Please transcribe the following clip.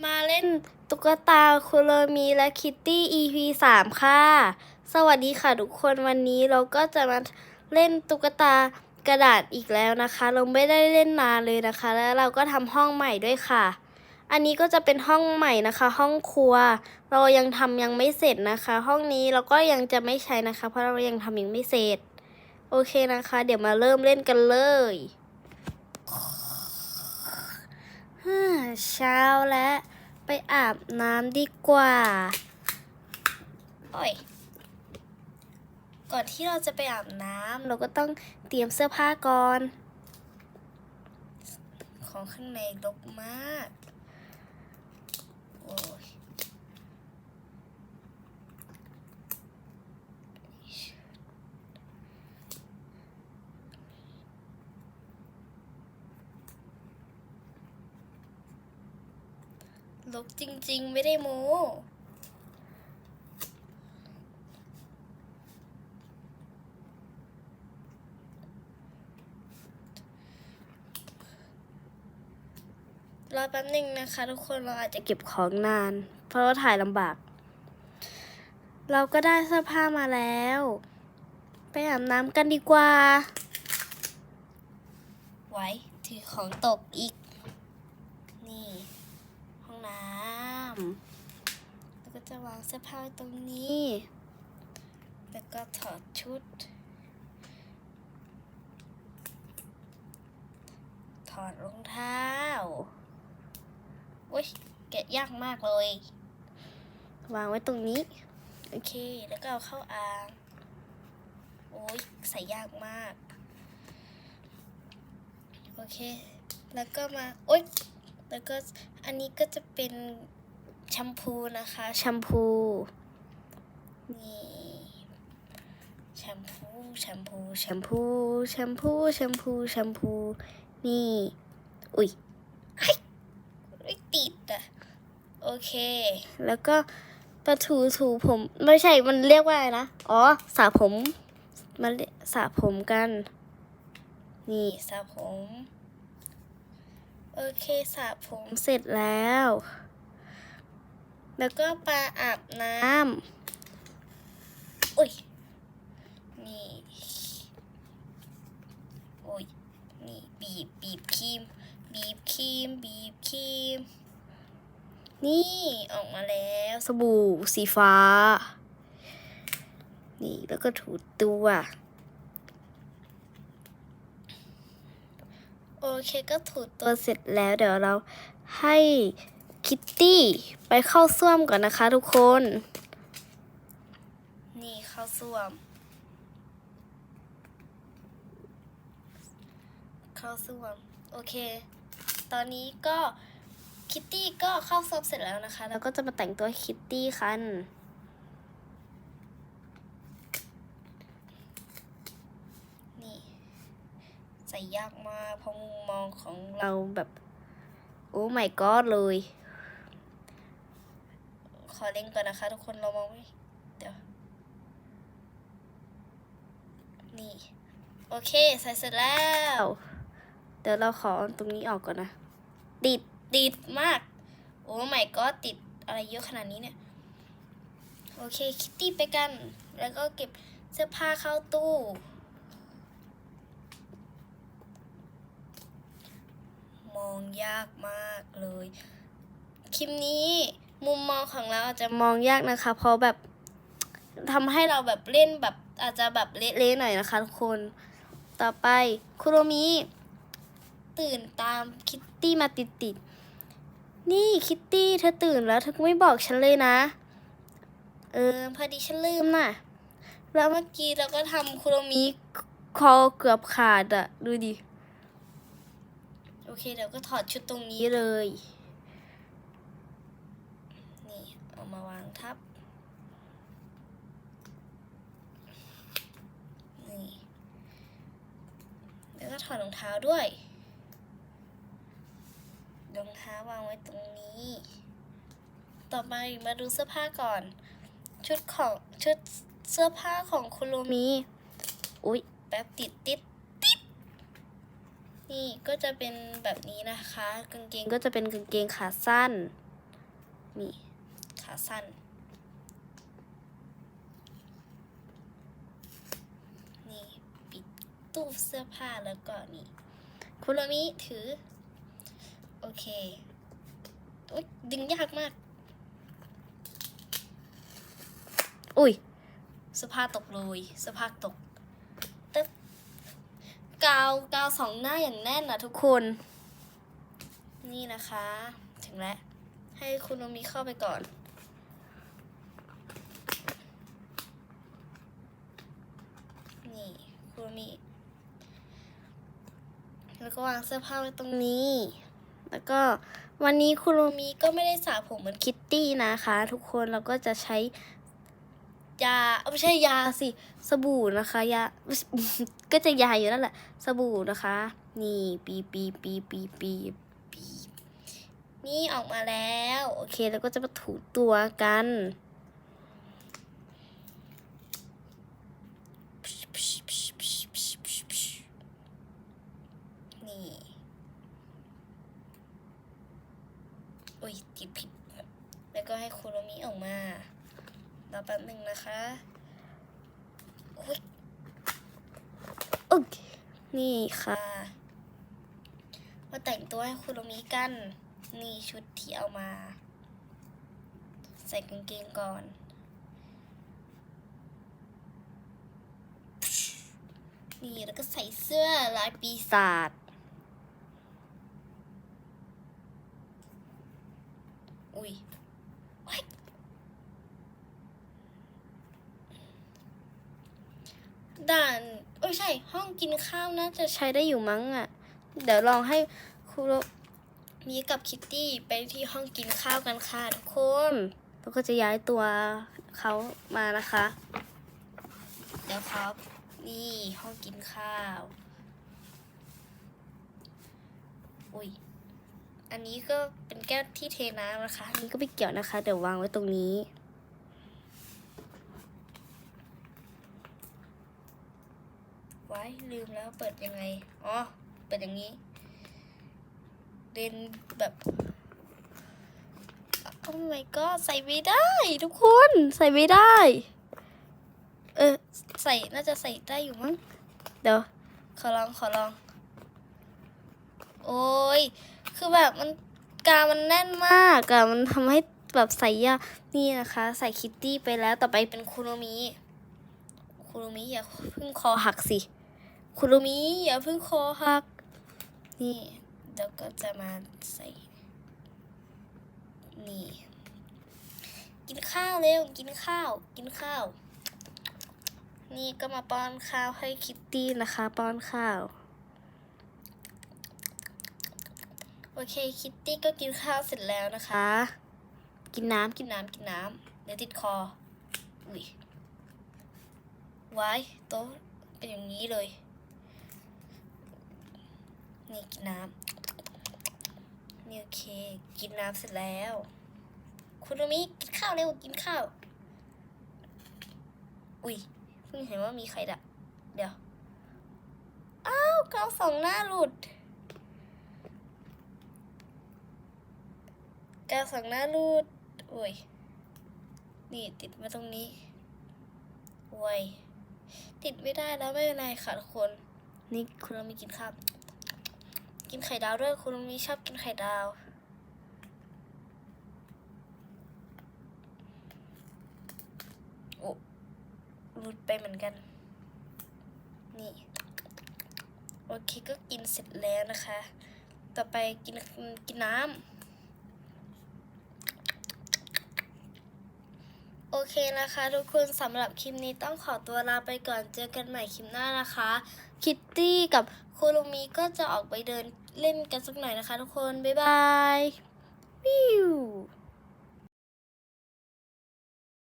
มาเล่นตุ๊กตาคุโรมีและคิตตี้ EP สามค่ะ สวัสดีค่ะทุกคนวันนี้เราก็จะมาเล่นตุ๊กตากระดาษอีกแล้วนะคะ เราไม่ได้เล่นนานเลยนะคะ แล้วเราก็ทำห้องใหม่ด้วยค่ะ อันนี้ก็จะเป็นห้องใหม่นะคะ ห้องครัว เรายังทำยังไม่เสร็จนะคะ ห้องนี้เราก็ยังจะไม่ใช้นะคะ เพราะเรายังทำยังไม่เสร็จ โอเคนะคะ เดี๋ยวมาเริ่มเล่นกันเลย ฮ่าเช้าแล้ว ไปอาบน้ำดีกว่า โอ้ย ก่อนที่เราจะไปอาบน้ำเราก็ต้องเตรียมเสื้อผ้าก่อน ของข้างในรกมาก โอ้ย ลกจริง ๆ ไม่ได้โมรอแป๊บหนึ่งนะคะ ทุกคนเราอาจจะเก็บของนาน เพราะว่าถ่ายลำบาก เราก็ได้เสื้อผ้ามาแล้ว ไปอาบน้ำกันดีกว่า ไว้ ถือของตกอีก นี่ ห้องน้ำ แล้วก็จะวางเสื้อผ้าไว้ตรงนี้ แล้วก็ถอดชุด ถอดรองเท้าอุ้ยแกะยากมากเลย วางไว้ตรงนี้ โอเค แล้วก็เอาเข้าอ่าง โอ้ยใส่ยากมาก โอเค แล้วก็มา โอ๊ยแล้วก็อันนี้ก็จะเป็น แชมพูนะคะแชมพูนี่แชมพูแชมพูแชมพูแชมพูแชมพูแชมพูนี่ อุ้ยไอ้ไม่ติดอะโอเค แล้วก็ประถูถูผมไม่ใช่มันเรียกว่าอะไรนะอ๋อสระผมมาสระผมกัน นี่สระผม โอเคสระผมเสร็จแล้ว แล้วก็ปาอาบน้ำอุ้ย นี่ โอ้ย นี่บีบบีบครีม บีบครีม บีบครีม นี่ออกมาแล้ว สบู่สีฟ้า นี่แล้วก็ถูตัว โอเคก็ถูตัวเสร็จแล้วเดี๋ยวเราให้ คิตตี้ไปเข้าส้วมก่อนนะคะทุกคน นี่เข้าส้วม เข้าส้วม โอเค ตอนนี้ก็คิตตี้ก็เข้าส้วมเสร็จแล้วนะคะ แล้วก็จะมาแต่งตัวคิตตี้กันนี่ใส่ยากมากเพราะมุมมองของเราแบบ โอ้ไม่กอดเลย ขอเล่นก่อนนะคะ ทุกคนเรามองไม่เดี๋ยว นี่ โอเค ใส่เสร็จแล้ว เดี๋ยวเราขอเอาตรงนี้ออกก่อนนะ ติด ติดมาก โอ้ไม่ก็ติดอะไรเยอะขนาดนี้เนี่ย โอเค คิตตี้ไปกัน แล้วก็เก็บเสื้อผ้าเข้าตู้มองยากมากเลย คลิปนี้ มุมมองของเราอาจจะมองยากนะคะ เพราะแบบทำให้เราแบบเล่นแบบอาจจะแบบเละๆหน่อยนะคะทุกคน ต่อไปคุโรมิตื่นตามคิตตี้มาติดๆ นี่คิตตี้เธอตื่นแล้วเธอไม่บอกฉันเลยนะ เออพอดีฉันลืมน่ะ แล้วเมื่อกี้เราก็ทำคุโรมิคอเกือบขาดอะดูดิ โอเคเดี๋ยวก็ถอดชุดตรงนี้เลย นี่เอามาวาง ทับ นี่ แล้วก็ถอดรองเท้าด้วย รองเท้าวางไว้ตรงนี้ ต่อไปมาดูเสื้อผ้าก่อน ชุดของชุดเสื้อผ้าของคุณโรมี อุ๊ย แป๊บติดติดติด นี่ก็จะเป็นแบบนี้นะคะ กางเกงก็จะเป็นกางเกงขาสั้น นี่ ขาสั้นนี่ปิด ตู้เสื้อผ้าแล้วก็นี่คุโรมิถือ โอเคอุ๊ยดึงยากมาก อุ้ยเสื้อผ้าตกเลยเสื้อผ้าตกแต่กาวกาวสองหน้าอย่างแน่นนะทุกคน นี่นะคะ ถึงแล้ว ให้คุณโนมิเข้าไปก่อนนี่คุณโนมิ แล้วก็วางเสื้อผ้าไว้ตรงนี้ แล้วก็วันนี้คุโรมิก็ไม่ได้สระผมเหมือนคิตตี้นะคะ ทุกคนเราก็จะใช้ยาไม่ใช่ยาสิสบู่นะคะยาก็จะยาอยู่นั่นแหละ สบู่นะคะ นี่ปีปีปีปีปีปีนี่ออกมาแล้ว โอเค แล้วก็จะมาถูตัวกัน อุ้ยติดผิด แล้ว ก็ให้คุโรมิออกมารอแป๊บหนึ่งนะคะโอ้ยโอเคนี่ค่ะ มาแต่งตัวให้คุโรมิกัน นี่ชุดที่เอามา ใส่กางเกงก่อนนี่แล้วก็ใส่เสื้อลายปีศาจ อุ้ยโอ๊ย ด่านเอ้ยใช่ ห้องกินข้าวน่าจะใช้ได้อยู่มั้งอะ เดี๋ยวลองให้ครูรมีกับคิตตี้ไปที่ห้องกินข้าวกันค่ะทุกคนแล้วก็จะย้ายตัวเขามานะคะ เดี๋ยวครับ นี่ห้องกินข้าว อุ้ย อันนี้ก็เป็นแก้วที่เทน้ำนะคะ อันนี้ก็ไม่เกี่ยวนะคะ เดี๋ยววางไว้ตรงนี้ ไว้ ลืมแล้วเปิดยังไง อ๋อ เปิดอย่างนี้เล่นแบบโอ้ my god ใส่ไม่ได้ ทุกคนใส่ไม่ได้ เออ ใส่น่าจะใส่ได้อยู่มั้ง เดี๋ยว ขอลองขอลอง โอ้ย คือแบบมันกามันแน่นมากอะมันทำให้แบบใส่ยากนี่นะคะ ใส่คิตตี้ไปแล้วต่อไปเป็นคุโรมิคุโรมิอย่าเพิ่งคอหักสิ คุโรมิอย่าเพิ่งคอหัก นี่เดี๋ยวก็จะมาใส่ นี่ กินข้าวเร็ว กินข้าว กินข้าว นี่ก็มาป้อนข้าวให้คิตตี้นะคะ ป้อนข้าว โอเค คิตตี้ก็กินข้าวเสร็จแล้วนะคะ กินน้ำกินน้ำกินน้ำเดี๋ยวติดคอ อุ้ยไว้โตเป็นอย่างนี้เลย นี่กินน้ำนี่โอเค กินน้ำเสร็จแล้ว คุณโรมิกินข้าวเร็วกินข้าว อุ้ยเพิ่งเห็นว่ามีไข่ดับเดี๋ยว อ้าวกาวสองหน้าหลุดกาวสองหน้ารูดโอ้ยนี่ติดมาตรงนี้โอ้ยติดไม่ได้แล้วไม่เป็นไรค่ะทุกคน นี่คุณเรามีกินข้าว กินไข่ดาวด้วยคุณมีชอบกินไข่ดาว โอ้รูดไปเหมือนกัน นี่ โอเคก็กินเสร็จแล้วนะคะ ต่อไปกินกินน้ำ โอเคนะคะ ทุกคนสำหรับคลิปนี้ต้องขอตัวลาไปก่อนเจอกันใหม่คลิปหน้านะคะ คิตตี้กับคุรุมิก็จะออกไปเดิน เล่นกันสักหน่อยนะคะทุกคน บ๊ายบายวิว